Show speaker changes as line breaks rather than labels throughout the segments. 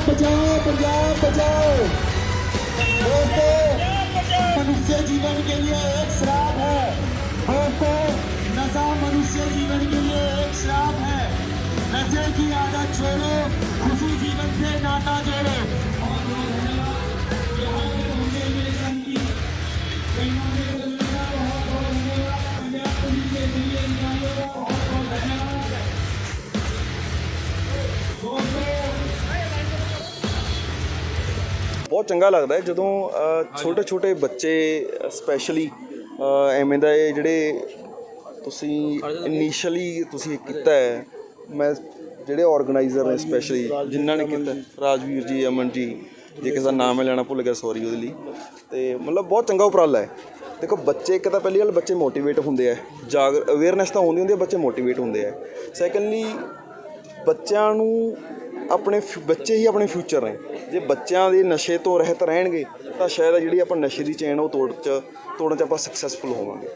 बचाओ पंजाब बचाओ दोस्तों मनुष्य जीवन के लिए एक श्राप है दोस्तों नशा मनुष्य जीवन के लिए एक श्राप है नशे की आदत छोड़ो खुशी जीवन से नाता जोड़ो
ਬਹੁਤ ਚੰਗਾ ਲੱਗਦਾ ਹੈ। ਜਦੋਂ ਛੋਟੇ ਛੋਟੇ ਬੱਚੇ ਸਪੈਸ਼ਲੀ ਐਵੇਂ ਦਾ ਇਹ ਜਿਹੜੇ ਤੁਸੀਂ ਇਨੀਸ਼ੀਅਲੀ ਤੁਸੀਂ ਕੀਤਾ ਹੈ, ਮੈਂ ਜਿਹੜੇ ਆਰਗੇਨਾਈਜ਼ਰ ਨੇ ਸਪੈਸ਼ਲੀ ਜਿਨ੍ਹਾਂ ਨੇ ਕੀਤਾ ਰਾਜਵੀਰ ਜੀ, ਅਮਨ ਜੀ, ਜੇ ਕਿਸੇ ਦਾ ਨਾਮ ਮੈਂ ਲੈਣਾ ਭੁੱਲ ਗਿਆ ਸੌਰੀ ਉਹਦੇ ਲਈ। ਤੇ ਮਤਲਬ ਬਹੁਤ ਚੰਗਾ ਉਪਰਾਲਾ ਹੈ। ਦੇਖੋ, ਬੱਚੇ ਇੱਕ ਤਾਂ ਪਹਿਲੀ ਗੱਲ ਬੱਚੇ ਮੋਟੀਵੇਟ ਹੁੰਦੇ ਆ। ਜਾਗ ਅਵੇਅਰਨੈਸ ਤਾਂ ਹੁੰਦੀ ਹੁੰਦੀ ਹੈ, ਬੱਚੇ ਮੋਟੀਵੇਟ ਹੁੰਦੇ ਆ। ਸੈਕੰਡਲੀ ਬੱਚਿਆਂ ਨੂੰ ਆਪਣੇ ਫਿ- ਬੱਚੇ ਹੀ ਆਪਣੇ ਫਿਊਚਰ ਨੇ। ਜੇ ਬੱਚਿਆਂ ਦੇ ਨਸ਼ੇ ਤੋਂ ਰਹਿਤ ਰਹਿਣਗੇ, ਤਾਂ ਸ਼ਾਇਦ ਜਿਹੜੀ ਆਪਾਂ ਨਸ਼ੇ ਦੀ ਚੇਨ ਉਹ ਤੋੜ ਚ, ਤੋੜਨ ਚ ਆਪਾਂ ਸਕਸੈਸਫੁਲ ਹੋਵਾਂਗੇ।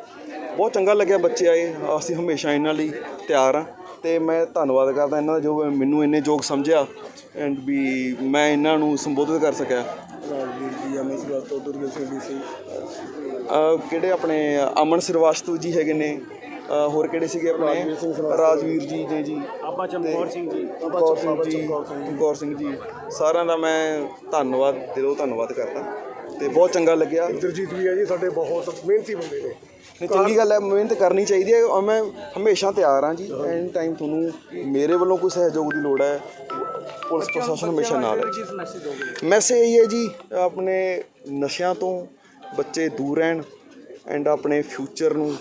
ਬਹੁਤ ਚੰਗਾ ਲੱਗਿਆ ਬੱਚੇ ਆਏ, ਅਸੀਂ ਹਮੇਸ਼ਾ ਇਹਨਾਂ ਲਈ ਤਿਆਰ ਹਾਂ ਤੇ ਮੈਂ ਧੰਨਵਾਦ ਕਰਦਾ ਇਹਨਾਂ ਦਾ, ਜੋ ਮੈਨੂੰ ਇੰਨੇ ਯੋਗ ਸਮਝਿਆ ਐਂਡ ਵੀ ਮੈਂ ਇਹਨਾਂ ਨੂੰ ਸੰਬੋਧਿਤ ਕਰ ਸਕਿਆ।
ਰਾਜਵੀਰ ਜੀ ਐਮਐਸ ਵਾਸਤੋ ਦੁਰਗੇ ਸਿੰਘ ਜੀ ਸੀ
ਕਿਹੜੇ ਆਪਣੇ ਅਮਨ ਸਰਵਾਸਤੂ ਜੀ ਹੈਗੇ ਨੇ? ਹੋਰ ਕਿਹੜੇ ਸੀਗੇ ਆਪਣੇ?
ਰਾਜਵੀਰ ਸਿੰਘ ਸ੍ਰੀਵਾਸਤਵ।
ਰਾਜਵੀਰ ਜੀ ਜੀ ਜੀ।
ਬਾਬਾ ਚਮਕੌਰ ਸਿੰਘ ਜੀ।
ਚਮਕੌਰ ਸਿੰਘ ਜੀ ਚਮਕੌਰ ਸਿੰਘ ਜੀ। ਸਾਰਿਆਂ ਦਾ ਮੈਂ ਧੰਨਵਾਦ ਦਿਲੋਂ ਧੰਨਵਾਦ ਕਰਦਾ। ਤੇ ਬਹੁਤ ਚੰਗਾ ਲੱਗਿਆ।
ਇੰਦਰਜੀਤ ਵੀ ਹੈ ਜੀ ਸਾਡੇ ਬਹੁਤ ਮਿਹਨਤੀ ਬੰਦੇ ਨੇ।
ਨਹੀਂ ਚੰਗੀ ਗੱਲ ਹੈ ਮਿਹਨਤ ਕਰਨੀ ਚਾਹੀਦੀ ਹੈ। ਔਰ ਮੈਂ ਹਮੇਸ਼ਾ ਤਿਆਰ ਹਾਂ ਜੀ। ਐਨੀ ਟਾਈਮ ਤੁਹਾਨੂੰ ਮੇਰੇ ਵੱਲੋਂ ਕੋਈ ਸਹਿਯੋਗ ਦੀ ਲੋੜ ਹੈ ਪੁਲਿਸ ਪ੍ਰਸ਼ਾਸਨ ਹਮੇਸ਼ਾ ਨਾਲ ਹੈ। ਮੈਸੇਜ ਇਹ ਹੈ ਜੀ ਆਪਣੇ ਨਸ਼ਿਆਂ ਤੋਂ ਬੱਚੇ ਦੂਰ ਰਹਿਣ ਐਂਡ ਆਪਣੇ ਫਿਊਚਰ ਨੂੰ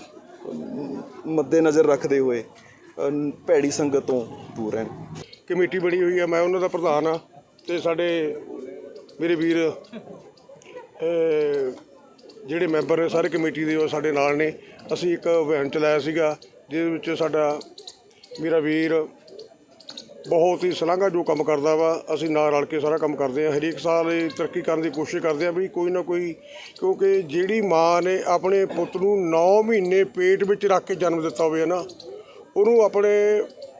ਮੱਦੇਨਜ਼ਰ ਰੱਖਦੇ ਹੋਏ ਭੈੜੀ ਸੰਗਤ ਤੋਂ ਦੂਰ ਰਹਿਣ।
ਕਮੇਟੀ ਬਣੀ ਹੋਈ ਹੈ ਮੈਂ ਉਹਨਾਂ ਦਾ ਪ੍ਰਧਾਨ ਆ ਤੇ ਸਾਡੇ ਮੇਰੇ ਵੀਰ ਜਿਹੜੇ ਮੈਂਬਰ ਨੇ ਸਾਰੇ ਕਮੇਟੀ ਦੇ ਉਹ ਸਾਡੇ ਨਾਲ ਨੇ। ਅਸੀਂ ਇੱਕ ਅਭਿਆਨ ਚਲਾਇਆ ਸੀਗਾ, ਜਿਹਦੇ ਵਿੱਚ ਸਾਡਾ ਮੇਰਾ ਵੀਰ ਬਹੁਤ ਹੀ ਸ਼ਲਾਘਾ ਜੋ ਕੰਮ ਕਰਦਾ ਵਾ, ਅਸੀਂ ਨਾਲ ਰਲ ਕੇ ਸਾਰਾ ਕੰਮ ਕਰਦੇ ਹਾਂ। ਹਰੇਕ ਸਾਲ ਇਹ ਤਰੱਕੀ ਕਰਨ ਦੀ ਕੋਸ਼ਿਸ਼ ਕਰਦੇ ਹਾਂ ਵੀ ਕੋਈ ਨਾ ਕੋਈ, ਕਿਉਂਕਿ ਜਿਹੜੀ ਮਾਂ ਨੇ ਆਪਣੇ ਪੁੱਤ ਨੂੰ 9 ਮਹੀਨੇ ਪੇਟ ਵਿੱਚ ਰੱਖ ਕੇ ਜਨਮ ਦਿੱਤਾ ਹੋਵੇ ਨਾ, ਉਹਨੂੰ ਆਪਣੇ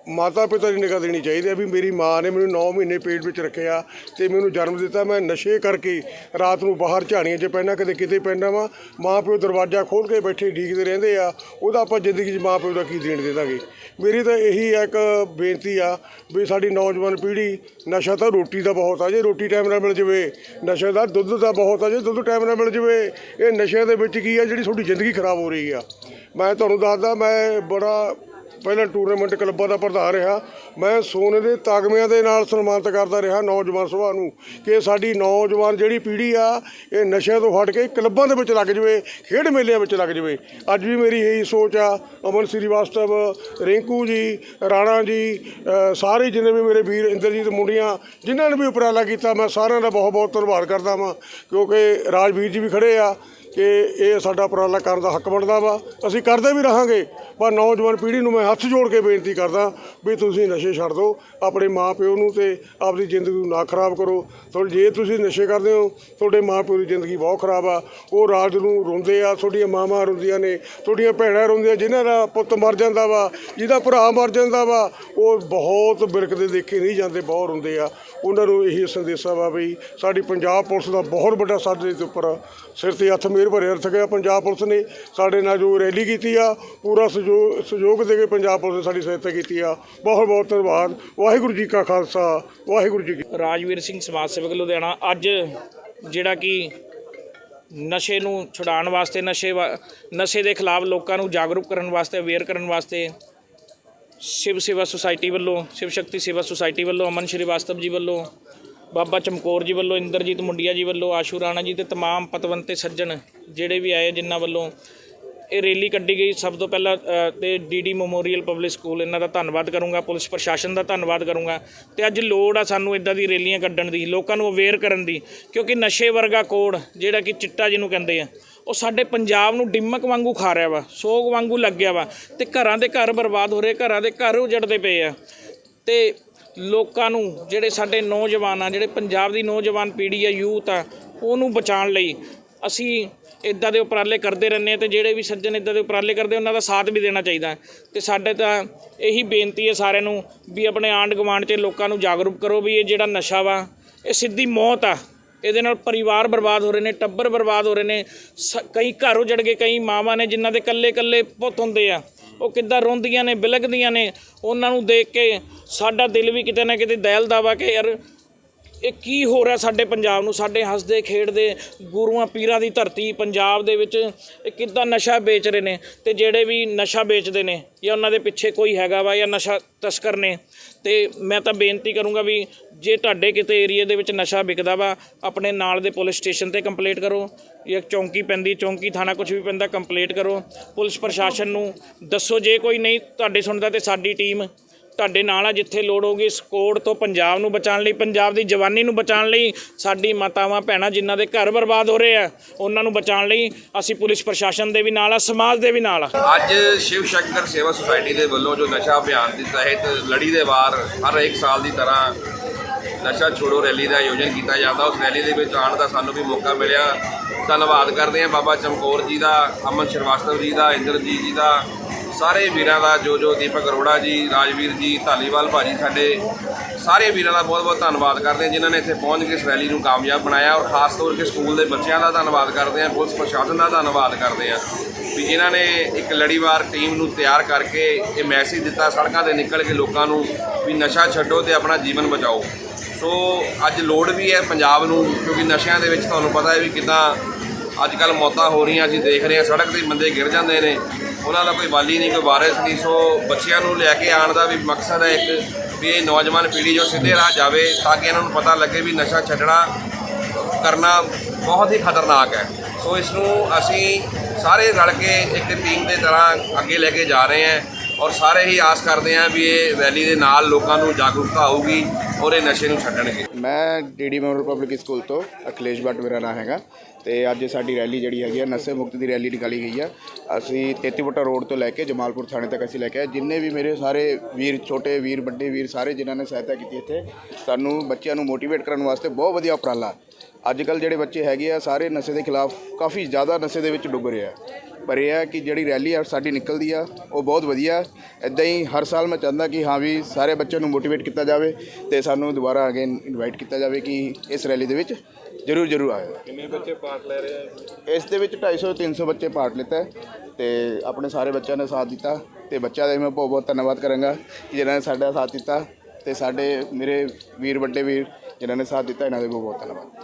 ਮਾਤਾ ਪਿਤਾ ਦੀ ਨਿਗਾਹ ਦੇਣੀ ਚਾਹੀਦੀ ਹੈ ਵੀ ਮੇਰੀ ਮਾਂ ਨੇ ਮੈਨੂੰ 9 ਮਹੀਨੇ ਪੇਟ ਵਿੱਚ ਰੱਖਿਆ ਤੇ ਮੈਨੂੰ ਜਨਮ ਦਿੱਤਾ। ਮੈਂ ਨਸ਼ੇ ਕਰਕੇ ਰਾਤ ਨੂੰ ਬਾਹਰ ਝਾੜੀਆਂ 'ਚ ਪੈਣਾ ਕਦੇ ਕਿਤੇ ਪੈਣਾ ਵਾ। ਮਾਂ ਪਿਓ ਦਰਵਾਜ਼ਾ ਖੋਲ੍ਹ ਕੇ ਬੈਠੇ ਡੀਕਦੇ ਰਹਿੰਦੇ ਆ, ਉਹਦਾ ਆਪਾਂ ਜ਼ਿੰਦਗੀ 'ਚ ਮਾਂ ਪਿਓ ਦਾ ਕੀ ਦੇਣ ਦੇ ਦਾਂਗੇ? ਮੇਰੀ ਤਾਂ ਇਹੀ ਇੱਕ ਬੇਨਤੀ ਆ ਵੀ ਸਾਡੀ ਨੌਜਵਾਨ ਪੀੜ੍ਹੀ ਨਸ਼ਾ ਤਾਂ ਰੋਟੀ ਦਾ ਬਹੁਤ ਆ, ਜੇ ਰੋਟੀ ਟਾਈਮ ਨਾਲ ਮਿਲ ਜਾਵੇ, ਨਸ਼ੇ ਦਾ ਦੁੱਧ ਦਾ ਬਹੁਤ ਆ, ਜੇ ਦੁੱਧ ਟਾਈਮ ਨਾਲ ਮਿਲ ਜਾਵੇ, ਇਹ ਨਸ਼ਿਆਂ ਦੇ ਵਿੱਚ ਕੀ ਆ, ਜਿਹੜੀ ਤੁਹਾਡੀ ਜ਼ਿੰਦਗੀ ਖਰਾਬ ਹੋ ਰਹੀ ਆ। ਮੈਂ ਤੁਹਾਨੂੰ ਦੱਸਦਾ, ਮੈਂ ਬੜਾ ਪਹਿਲਾਂ ਟੂਰਨਾਮੈਂਟ ਕਲੱਬਾਂ ਦਾ ਪ੍ਰਧਾਨ ਰਿਹਾ। ਮੈਂ ਸੋਨੇ ਦੇ ਤਾਗਮਿਆਂ ਦੇ ਨਾਲ ਸਨਮਾਨਿਤ ਕਰਦਾ ਰਿਹਾ ਨੌਜਵਾਨ ਸਭਾ ਨੂੰ ਕਿ ਸਾਡੀ ਨੌਜਵਾਨ ਜਿਹੜੀ ਪੀੜ੍ਹੀ ਆ, ਇਹ ਨਸ਼ਿਆਂ ਤੋਂ ਹਟ ਕੇ ਕਲੱਬਾਂ ਦੇ ਵਿੱਚ ਲੱਗ ਜਾਵੇ, ਖੇਡ ਮੇਲਿਆਂ ਵਿੱਚ ਲੱਗ ਜਾਵੇ। ਅੱਜ ਵੀ ਮੇਰੀ ਇਹੀ ਸੋਚ ਆ, ਅਮਨ ਸ੍ਰੀਵਾਸਤਵ, ਰਿੰਕੂ ਜੀ, ਰਾਣਾ ਜੀ ਸਾਰੇ ਜਿੰਨੇ ਵੀ ਮੇਰੇ ਵੀਰ ਇੰਦਰਜੀਤ ਮੁੰਡੀਆਂ, ਜਿਨ੍ਹਾਂ ਨੇ ਵੀ ਉਪਰਾਲਾ ਕੀਤਾ, ਮੈਂ ਸਾਰਿਆਂ ਦਾ ਬਹੁਤ ਬਹੁਤ ਧੰਨਵਾਦ ਕਰਦਾ ਵਾਂ। ਕਿਉਂਕਿ ਰਾਜਵੀਰ ਜੀ ਵੀ ਖੜੇ ਆ ਕਿ ਇਹ ਸਾਡਾ ਉਪਰਾਲਾ ਕਰਨ ਦਾ ਹੱਕ ਬਣਦਾ ਵਾ। ਅਸੀਂ ਕਰਦੇ ਵੀ ਰਹਾਂਗੇ, ਪਰ ਨੌਜਵਾਨ ਪੀੜ੍ਹੀ ਨੂੰ ਮੈਂ ਹੱਥ ਜੋੜ ਕੇ ਬੇਨਤੀ ਕਰਦਾ ਵੀ ਤੁਸੀਂ ਨਸ਼ੇ ਛੱਡ ਦਿਓ, ਆਪਣੇ ਮਾਪਿਓ ਨੂੰ ਤੇ ਆਪਣੀ ਜ਼ਿੰਦਗੀ ਨੂੰ ਨਾ ਖਰਾਬ ਕਰੋ। ਤੁਹਾਡੇ ਜੇ ਤੁਸੀਂ ਨਸ਼ੇ ਕਰਦੇ ਹੋ, ਤੁਹਾਡੇ ਮਾਪਿਓ ਦੀ ਜ਼ਿੰਦਗੀ ਬਹੁਤ ਖਰਾਬ ਆ। ਉਹ ਰਾਤ ਨੂੰ ਰੋਂਦੇ ਆ, ਤੁਹਾਡੀਆਂ ਮਾਵਾਂ ਰੋਂਦੀਆਂ ਨੇ, ਤੁਹਾਡੀਆਂ ਭੈਣਾਂ ਰੋਂਦੀਆਂ, ਜਿਨ੍ਹਾਂ ਦਾ ਪੁੱਤ ਮਰ ਜਾਂਦਾ ਵਾ, ਜਿਹਦਾ ਭਰਾ ਮਰ ਜਾਂਦਾ ਵਾ, ਉਹ ਬਹੁਤ ਬਿਲਕਦੇ ਦੇਖੇ ਨਹੀਂ ਜਾਂਦੇ, ਬਹੁਤ ਰੋਂਦੇ ਆ। ਉਹਨਾਂ ਨੂੰ ਇਹੀ ਸੰਦੇਸ਼ਾ ਵਾ ਵੀ ਸਾਡੀ ਪੰਜਾਬ ਪੁਲਿਸ ਦਾ ਬਹੁਤ ਵੱਡਾ ਸਾਡੇ ਦੇ ਉੱਪਰ ਸਿਰ ਤੇ ਹੱਥ ਮੇਰ ਭਰੇ ਰੱਖ ਗਿਆ। ਪੰਜਾਬ ਪੁਲਿਸ ਨੇ ਸਾਡੇ ਨਾਲ ਜੋ ਰੈਲੀ ਕੀਤੀ ਆ, ਪੂਰਾ ਸਹਿਯੋਗ ਸਹਿਯੋਗ ਦੇ ਕੇ ਪੰਜਾਬ ਪੁਲਿਸ ਨੇ ਸਾਡੀ ਸਹਾਇਤਾ ਕੀਤੀ ਆ। ਬਹੁਤ ਬਹੁਤ ਧੰਨਵਾਦ। ਵਾਹਿਗੁਰੂ ਜੀ ਕਾ ਖਾਲਸਾ। ਵਾਹਿਗੁਰੂ ਜੀ
ਰਾਜਵੀਰ ਸਿੰਘ ਸਮਾਜ ਸੇਵਕ ਲੁਧਿਆਣਾ, ਅੱਜ ਜਿਹੜਾ ਕਿ ਨਸ਼ੇ ਨੂੰ ਛੁਡਾਉਣ ਵਾਸਤੇ, ਨਸ਼ੇ ਵਾ- ਨਸ਼ੇ ਦੇ ਖਿਲਾਫ ਲੋਕਾਂ ਨੂੰ ਜਾਗਰੂਕ ਕਰਨ ਵਾਸਤੇ, ਅਵੇਅਰ ਕਰਨ ਵਾਸਤੇ ਸ਼ਿਵ ਸੇਵਾ ਸੁਸਾਇਟੀ ਵੱਲੋਂ ਸ਼ਿਵ ਸ਼ਕਤੀ ਸੇਵਾ ਸੁਸਾਇਟੀ ਵੱਲੋਂ ਅਮਨ ਸ਼੍ਰੀਵਾਸਤਵ ਜੀ ਵੱਲੋਂ ਬਾਬਾ ਚਮਕੌਰ ਜੀ ਵੱਲੋਂ ਇੰਦਰਜੀਤ ਮੁੰਡੀਆ ਜੀ ਵੱਲੋਂ ਆਸ਼ੂ ਰਾਣਾ ਜੀ ਤੇ तमाम ਪਤਵੰਤੇ ਸੱਜਣ ਜਿਹੜੇ ਵੀ ਆਏ ਜਿਨ੍ਹਾਂ ਵੱਲੋਂ ਇਹ ਰੈਲੀ ਕੱਢੀ ਗਈ। ਸਭ ਤੋਂ ਪਹਿਲਾਂ ਅ, ਤੇ ਡੀਡੀ ਮੈਮੋਰੀਅਲ ਪਬਲਿਕ ਸਕੂਲ ਇਹਨਾਂ ਦਾ ਧੰਨਵਾਦ ਕਰੂੰਗਾ। ਪੁਲਿਸ ਪ੍ਰਸ਼ਾਸਨ ਦਾ ਧੰਨਵਾਦ ਕਰੂੰਗਾ। ਤੇ ਅੱਜ ਲੋੜ ਆ ਸਾਨੂੰ ਇਦਾਂ ਦੀ ਰੈਲੀਆਂ ਕੱਢਣ ਦੀ ਲੋਕਾਂ ਨੂੰ ਅਵੇਅਰ ਕਰਨ ਦੀ ਕਿਉਂਕਿ ਨਸ਼ੇ ਵਰਗਾ ਕੋਡ ਜਿਹੜਾ ਕਿ ਚਿੱਟਾ ਜਿਹਨੂੰ ਕਹਿੰਦੇ ਆ ਉਹ ਸਾਡੇ ਪੰਜਾਬ ਨੂੰ ਡਿਮਕ ਵਾਂਗੂ ਖਾ ਰਿਹਾ ਵਾ ਸੋਗ ਵਾਂਗੂ ਲੱਗਿਆ ਵਾ। ਤੇ ਘਰਾਂ ਦੇ ਘਰ ਬਰਬਾਦ ਹੋ ਰਹੇ ਘਰਾਂ ਦੇ ਘਰ ਉਜੜਦੇ ਪਏ ਆ। ਤੇ ਲੋਕਾਂ ਨੂੰ ਜਿਹੜੇ ਸਾਡੇ ਨੌਜਵਾਨ ਆ ਜਿਹੜੇ ਪੰਜਾਬ ਦੀ ਨੌਜਵਾਨ ਪੀੜ੍ਹੀ ਆ ਯੂਥ ਆ ਉਹਨੂੰ ਬਚਾਉਣ ਲਈ ਅਸੀਂ ਇਦਾਂ ਦੇ ਉਪਰਾਲੇ ਕਰਦੇ ਰਹਿੰਦੇ ਹਾਂ ਤੇ ਜਿਹੜੇ ਵੀ ਸੱਜਣ ਇਦਾਂ ਦੇ ਉਪਰਾਲੇ ਕਰਦੇ, ਉਹਨਾਂ ਦਾ ਸਾਥ ਵੀ ਦੇਣਾ ਚਾਹੀਦਾ ਹੈ। ਤੇ ਸਾਡੇ ਤਾਂ ਇਹੀ ਬੇਨਤੀ ਹੈ ਸਾਰਿਆਂ ਨੂੰ ਵੀ ਆਪਣੇ ਆਂਢ ਗੁਆਂਢ 'ਚ ਲੋਕਾਂ ਨੂੰ ਜਾਗਰੂਕ ਕਰੋ ਵੀ ਇਹ ਜਿਹੜਾ ਨਸ਼ਾ ਵਾ, ਇਹ ਸਿੱਧੀ ਮੌਤ ਆ। ਇਹਦੇ ਨਾਲ ਪਰਿਵਾਰ ਬਰਬਾਦ ਹੋ ਰਹੇ ਨੇ, ਟੱਬਰ ਬਰਬਾਦ ਹੋ ਰਹੇ ਨੇ। ਸ- ਕਈ ਘਰ ਉਜੜ ਗਏ, ਕਈ ਮਾਵਾਂ ਨੇ ਜਿਨ੍ਹਾਂ ਦੇ ਕੱਲੇ ਕੱਲੇ ਪੁੱਤ ਹੁੰਦੇ ਆ। ਉਹ ਕਿੱਦਾਂ ਰੋਂਦੀਆਂ ਨੇ, ਬਿਲਕਦੀਆਂ ਨੇ, ਉਹਨਾਂ ਨੂੰ ਦੇਖ ਕੇ ਸਾਡਾ ਦਿਲ ਵੀ ਕਿਤੇ ਨਾ ਕਿਤੇ ਦਹਿਲਦਾ ਵਾ ਕਿ ਯਾਰ ਇਹ ਕੀ ਹੋ ਰਿਹਾ ਸਾਡੇ ਪੰਜਾਬ ਨੂੰ? ਸਾਡੇ ਹੱਸਦੇ, ਖੇਡਦੇ ਗੁਰੂਆਂ ਪੀਰਾਂ ਦੀ ਧਰਤੀ ਪੰਜਾਬ ਦੇ ਵਿੱਚ ਇਹ ਕਿੱਦਾਂ ਨਸ਼ਾ ਵੇਚ ਰਹੇ ਨੇ? ਤੇ ਜਿਹੜੇ ਵੀ ਨਸ਼ਾ ਵੇਚਦੇ ਨੇ ਜਾਂ ਉਹਨਾਂ ਦੇ ਪਿੱਛੇ ਕੋਈ ਹੈਗਾ ਵਾ ਜਾਂ ਨਸ਼ਾ ਤਸਕਰ ਨੇ, ਤੇ ਮੈਂ ਤਾਂ ਬੇਨਤੀ ਕਰੂੰਗਾ ਵੀ ਜੇ ਤੁਹਾਡੇ ਕਿਤੇ ਏਰੀਆ ਦੇ ਵਿੱਚ ਨਸ਼ਾ ਵਿਕਦਾ ਵਾ, ਆਪਣੇ ਨਾਲ ਦੇ ਪੁਲਿਸ ਸਟੇਸ਼ਨ ਤੇ ਕੰਪਲੇਂਟ ਕਰੋ, ਜਾਂ ਚੌਂਕੀ ਪੈਂਦੀ, ਚੌਂਕੀ ਥਾਣਾ ਕੁਝ ਵੀ ਪੈਂਦਾ ਕੰਪਲੇਂਟ ਕਰੋ। ਪੁਲਿਸ ਪ੍ਰਸ਼ਾਸਨ ਨੂੰ ਦੱਸੋ, ਜੇ ਕੋਈ ਨਹੀਂ ਤੁਹਾਡੇ ਸੁਣਦਾ ਤੇ ਸਾਡੀ ਟੀਮ ਤੁਹਾਡੇ ਨਾਲ ਆ, ਜਿੱਥੇ ਲੋੜ ਹੋਗੀ ਇਸ ਕੋਡ ਤੋਂ ਪੰਜਾਬ ਨੂੰ ਬਚਾਉਣ ਲਈ, ਪੰਜਾਬ ਦੀ ਜਵਾਨੀ ਨੂੰ ਬਚਾਉਣ ਲਈ ਸਾਡੀ ਮਾਤਾਵਾਂ, ਭੈਣਾਂ ਜਿਨ੍ਹਾਂ ਦੇ ਘਰ ਬਰਬਾਦ ਹੋ ਰਹੇ ਆ, ਉਹਨਾਂ ਨੂੰ ਬਚਾਉਣ ਲਈ ਅਸੀਂ ਪੁਲਿਸ ਪ੍ਰਸ਼ਾਸਨ ਦੇ ਵੀ ਨਾਲ ਆ, ਸਮਾਜ ਦੇ ਵੀ ਨਾਲ ਆ।
ਅੱਜ ਸ਼ਿਵ ਸ਼ੰਕਰ ਸੇਵਾ ਸੁਸਾਇਟੀ ਦੇ ਵੱਲੋਂ ਜੋ ਨਸ਼ਾ ਅਭਿਆਨ ਦੇ ਤਹਿਤ ਲੜੀ ਦੇ ਵਾਰ ਹਰ ਇੱਕ ਸਾਲ ਦੀ ਤਰ੍ਹਾਂ ਨਸ਼ਾ ਛੋੜੋ ਰੈਲੀ ਦਾ ਆਯੋਜਨ ਕੀਤਾ ਜਾਂਦਾ, ਉਸ ਰੈਲੀ ਦੇ ਵਿੱਚ ਆਉਣ ਦਾ ਸਾਨੂੰ ਵੀ ਮੌਕਾ ਮਿਲਿਆ। ਧੰਨਵਾਦ ਕਰਦੇ ਹਾਂ ਬਾਬਾ ਚਮਕੌਰ ਜੀ ਦਾ, ਅਮਨ ਸ਼੍ਰੀਵਾਸਤਵ ਜੀ ਦਾ, ਇੰਦਰਜੀਤ ਜੀ ਦਾ ਸਾਰੇ ਵੀਰਾਂ ਦਾ ਜੋ ਜੋ ਦੀਪਕ ਅਰੋੜਾ ਜੀ, ਰਾਜਵੀਰ ਜੀ, ਧਾਲੀਵਾਲ ਭਾਜੀ ਸਾਡੇ, ਸਾਰੇ ਵੀਰਾਂ ਦਾ ਬਹੁਤ ਬਹੁਤ ਧੰਨਵਾਦ ਕਰਦੇ ਹਾਂ, ਜਿਨ੍ਹਾਂ ਨੇ ਇੱਥੇ ਪਹੁੰਚ ਕੇ ਇਸ ਰੈਲੀ ਨੂੰ ਕਾਮਯਾਬ ਬਣਾਇਆ ਔਰ ਖਾਸ ਤੌਰ ਤੇ ਸਕੂਲ ਦੇ ਬੱਚਿਆਂ ਦਾ ਧੰਨਵਾਦ ਕਰਦੇ ਹਾਂ, ਪੁਲਿਸ ਪ੍ਰਸ਼ਾਸਨ ਦਾ ਧੰਨਵਾਦ ਕਰਦੇ ਹਾਂ ਵੀ ਜਿਨ੍ਹਾਂ ਨੇ ਇੱਕ ਲੜੀਵਾਰ ਟੀਮ ਨੂੰ ਤਿਆਰ ਕਰਕੇ ਇਹ ਮੈਸੇਜ ਦਿੱਤਾ, ਸੜਕਾਂ ਤੇ ਨਿਕਲ ਕੇ ਲੋਕਾਂ ਨੂੰ ਵੀ ਨਸ਼ਾ ਛੱਡੋ ਤੇ ਆਪਣਾ ਜੀਵਨ ਬਚਾਓ। ਸੋ ਅੱਜ ਲੋੜ ਵੀ ਹੈ ਪੰਜਾਬ ਨੂੰ, ਕਿਉਂਕਿ ਨਸ਼ਿਆਂ ਦੇ ਵਿੱਚ ਤੁਹਾਨੂੰ ਪਤਾ ਹੈ ਵੀ ਕਿਦਾਂ ਅੱਜ ਕੱਲ ਮੌਤਾਂ ਹੋ ਰਹੀਆਂ, ਅਸੀਂ ਦੇਖ ਰਹੇ ਹਾਂ ਸੜਕ ਤੇ ਬੰਦੇ ਗਿਰ ਜਾਂਦੇ ਨੇ। ਉਹਨਾਂ ਦਾ ਕੋਈ ਵਾਲੀ ਨਹੀਂ, ਕੋਈ ਵਾਰਿਸ ਨਹੀਂ। ਸੋ ਬੱਚਿਆਂ ਨੂੰ ਲੈ ਕੇ ਆਉਣ ਦਾ ਵੀ ਮਕਸਦ ਹੈ ਇੱਕ, ਵੀ ਇਹ ਨੌਜਵਾਨ ਪੀੜ੍ਹੀ ਜੋ ਸਿੱਧੇ ਰਾਹ ਜਾਵੇ ਤਾਂ ਕਿ ਇਹਨਾਂ ਨੂੰ ਪਤਾ ਲੱਗੇ ਵੀ ਨਸ਼ਾ ਛੱਡਣਾ ਕਰਨਾ ਬਹੁਤ ਹੀ ਖਤਰਨਾਕ ਹੈ। ਸੋ ਇਸ ਨੂੰ ਅਸੀਂ ਸਾਰੇ ਰਲ ਕੇ ਇੱਕ ਟੀਮ ਦੇ ਤਰ੍ਹਾਂ ਅੱਗੇ ਲੈ ਕੇ ਜਾ ਰਹੇ ਹਾਂ ਔਰ ਸਾਰੇ ਹੀ ਆਸ ਕਰਦੇ ਹਾਂ ਵੀ ਇਹ ਵੈਲੀ ਦੇ ਨਾਲ ਲੋਕਾਂ ਨੂੰ ਜਾਗਰੂਕਤਾ ਆਊਗੀ। ਔਰ ਇਹ ਨਸ਼ੇ ਨੂੰ ਛੱਡਣਗੇ।
ਮੈਂ ਡੀਡੀ ਮੈਮੋਰੀਅਲ ਪਬਲਿਕ ਸਕੂਲ ਤੋਂ ਅਖਿਲੇਸ਼ ਭੱਟ ਮੇਰਾ ਨਾਮ ਹੈਗਾ ਤੇ ਅੱਜ ਸਾਡੀ ਰੈਲੀ ਜਿਹੜੀ ਹੈਗੀ ਆ, ਨਸ਼ੇ ਮੁਕਤ ਦੀ ਰੈਲੀ ਨਿਕਾਲੀ ਗਈ ਆ। ਅਸੀਂ 33 ਰੋਡ ਤੋਂ ਲੈ ਕੇ ਜਮਾਲਪੁਰ ਥਾਣੇ ਤੱਕ ਅਸੀਂ ਲੈ ਕੇ ਆਏ। ਜਿੰਨੇ ਵੀ ਮੇਰੇ ਸਾਰੇ ਵੀਰ, ਛੋਟੇ ਵੀਰ, ਵੱਡੇ ਵੀਰ, ਸਾਰੇ ਜਿਨ੍ਹਾਂ ਨੇ ਸਹਾਇਤਾ ਕੀਤੀ ਇੱਥੇ, ਸਾਨੂੰ ਬੱਚਿਆਂ ਨੂੰ ਮੋਟੀਵੇਟ ਕਰਨ ਵਾਸਤੇ ਬਹੁਤ ਵਧੀਆ ਉਪਰਾਲਾ। ਅੱਜ ਕੱਲ ਜਿਹੜੇ ਬੱਚੇ ਹੈਗੇ ਆ, ਸਾਰੇ ਨਸ਼ੇ ਦੇ ਖਿਲਾਫ ਕਾਫੀ ਜ਼ਿਆਦਾ ਨਸ਼ੇ ਦੇ ਵਿੱਚ ਡੁੱਬ ਰਹੇ ਆ। ਪਰ ਇਹ ਹੈ ਕਿ ਜਿਹੜੀ ਰੈਲੀ ਆ ਸਾਡੀ ਨਿਕਲਦੀ ਆ ਉਹ ਬਹੁਤ ਵਧੀਆ ਇਦਾਂ ਹੀ ਹਰ ਸਾਲ ਮੈਂ ਚਾਹੁੰਦਾ ਕਿ ਹਾਂ ਵੀ ਸਾਰੇ ਬੱਚਿਆਂ ਨੂੰ ਮੋਟੀਵੇਟ ਕੀਤਾ ਜਾਵੇ ਤੇ ਸਾਨੂੰ ਦੁਬਾਰਾ ਅਗੇਨ ਇਨਵਾਈਟ ਕੀਤਾ ਜਾਵੇ ਕਿ ਇਸ ਰੈਲੀ ਦੇ ਵਿੱਚ ਜਰੂਰ ਜਰੂਰ ਆਇਓ। ਕਿੰਨੇ ਬੱਚੇ ਪਾਰਟ ਲੈ ਰਹੇ ਆ? ਇਸ ਦੇ ਵਿੱਚ 250 300 ਬੱਚੇ ਪਾਰਟ ਲਿੱਤਾ ਤੇ ਆਪਣੇ ਸਾਰੇ ਬੱਚਿਆਂ ਨੇ ਸਾਥ ਦਿੱਤਾ ਤੇ ਬੱਚਿਆਂ ਦਾ ਮੈਂ ਬਹੁਤ ਬਹੁਤ ਧੰਨਵਾਦ ਕਰਾਂਗਾ ਕਿ ਜਿਨ੍ਹਾਂ ਨੇ ਸਾਡਾ ਸਾਥ ਦਿੱਤਾ ਤੇ ਸਾਡੇ ਮੇਰੇ ਵੀਰ ਵੱਡੇ ਵੀਰ ਜਿਨ੍ਹਾਂ ਨੇ ਸਾਥ ਦਿੱਤਾ ਇਹਨਾਂ ਦਾ ਬਹੁਤ ਬਹੁਤ ਧੰਨਵਾਦ।